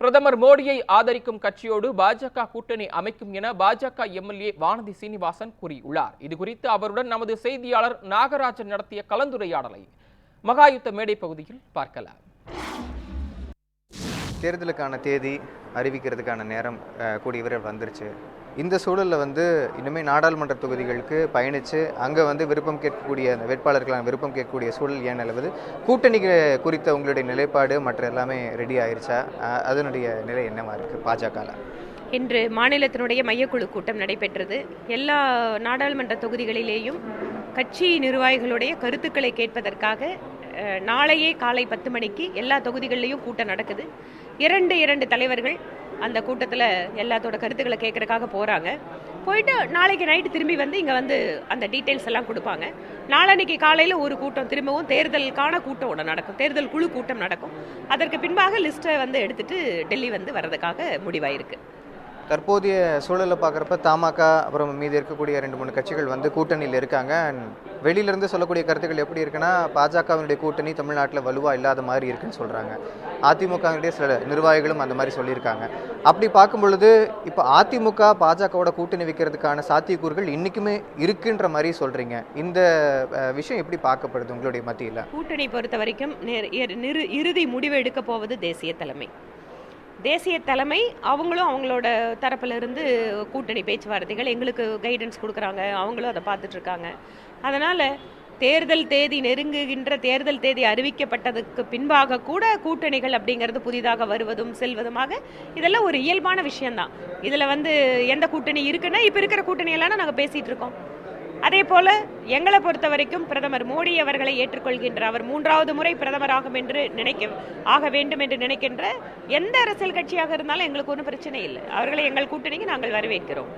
பிரதமர் மோடியை ஆதரிக்கும் கட்சியோடு பாஜக கூட்டணி அமைக்கும் என பாஜக எம்எல்ஏ வானதி சீனிவாசன் கூறியுள்ளார். இது குறித்து அவருடன் நமது செய்தியாளர் நாகராஜன் நடத்திய கலந்துரையாடலை மகாயுத்த மேடை பகுதியில் பார்க்கலாம். தேர்தலுக்கான தேதி அறிவிக்கிறதுக்கான நேரம் அஹ், கூடிய விரைவில் வந்துருச்சு. இந்த சூழலில் வந்து இனிமேல் நாடாளுமன்ற தொகுதிகளுக்கு பயணித்து அங்கே வந்து விருப்பம் கேட்கக்கூடிய அந்த வேட்பாளர்களான விருப்பம் கேட்கக்கூடிய சூழல் ஏன் நிலவுது? கூட்டணி குறித்த உங்களுடைய நிலைப்பாடு மற்ற எல்லாமே ரெடி ஆயிருச்சா? அதனுடைய நிலை என்னவா இருக்குது பாஜகவில் இன்று மாநிலத்தினுடைய மையக்குழு கூட்டம் நடைபெற்றது. எல்லா நாடாளுமன்ற தொகுதிகளிலேயும் கட்சி நிர்வாகிகளுடைய கருத்துக்களை கேட்பதற்காக நாளையே காலை பத்து மணிக்கு எல்லா தொகுதிகளிலையும் கூட்டம் நடக்குது. இரண்டு இரண்டு தலைவர்கள் அந்த கூட்டத்தில் எல்லாத்தோட கருத்துக்களை கேட்கறதுக்காக போகிறாங்க போயிட்டு நாளைக்கு நைட்டு திரும்பி வந்து இங்கே வந்து அந்த டீட்டெயில்ஸ் எல்லாம் கொடுப்பாங்க. நாளன்னைக்கு காலையில் ஒரு கூட்டம் திரும்பவும் தேர்தலுக்கான கூட்டம் ஒன்று நடக்கும். தேர்தல் குழு கூட்டம் நடக்கும். அதற்கு பின்பாக லிஸ்ட்டை வந்து எடுத்துட்டு டெல்லி வந்து வர்றதுக்காக முடிவாயிருக்கு. தற்போதைய சூழலை பார்க்குறப்ப தமாக அப்புறம் மீதி இருக்கக்கூடிய ரெண்டு மூணு கட்சிகள் வந்து கூட்டணியில் இருக்காங்க. வெளியிலேருந்து சொல்லக்கூடிய கருத்துக்கள் எப்படி இருக்குன்னா பாஜகவினுடைய கூட்டணி தமிழ்நாட்டில் வலுவாக இல்லாத மாதிரி இருக்குன்னு சொல்கிறாங்க அதிமுகவினுடைய சில நிர்வாகிகளும் அந்த மாதிரி சொல்லியிருக்காங்க. அப்படி பார்க்கும் பொழுது இப்போ அதிமுக பாஜகவோட கூட்டணி வைக்கிறதுக்கான சாத்தியக்கூறுகள் இன்றைக்குமே இருக்குன்ற மாதிரி சொல்கிறீங்க இந்த விஷயம் எப்படி பார்க்கப்படுது உங்களுடைய மத்தியில்? கூட்டணி பொறுத்த வரைக்கும் நேர்- இறுதி முடிவு எடுக்க போவது தேசிய தலைமை. தேசிய தலைமை அவங்களும் அவங்களோட தரப்பிலிருந்து கூட்டணி பேச்சுவார்த்தைகள் எங்களுக்கு கைடன்ஸ் கொடுக்குறாங்க. அவங்களும் அதை பார்த்துட்ருக்காங்க. அதனால் தேர்தல் தேதி நெருங்குகின்ற தேர்தல் தேதி அறிவிக்கப்பட்டதுக்கு பின்பாக கூட கூட்டணிகள் அப்படிங்கிறது புதிதாக வருவதும் செல்வதுமாக இதெல்லாம் ஒரு இயல்பான விஷயம்தான். இதில் வந்து எந்த கூட்டணி இருக்குன்னா இப்போ இருக்கிற கூட்டணியெல்லாம் நாங்கள் பேசிகிட்டு இருக்கோம் அதே போல எங்களை பொறுத்த வரைக்கும் பிரதமர் மோடி அவர்களை ஏற்றுக்கொள்கின்ற அவர் மூன்றாவது முறை பிரதமராகும் என்று நினைக்க ஆக வேண்டும் என்று நினைக்கின்ற எந்த அரசியல் கட்சியாக இருந்தாலும் எங்களுக்கு ஒன்றும் பிரச்சனை இல்லை. அவர்களை எங்கள் கூட்டணிக்கு நாங்கள் வரவேற்கிறோம்.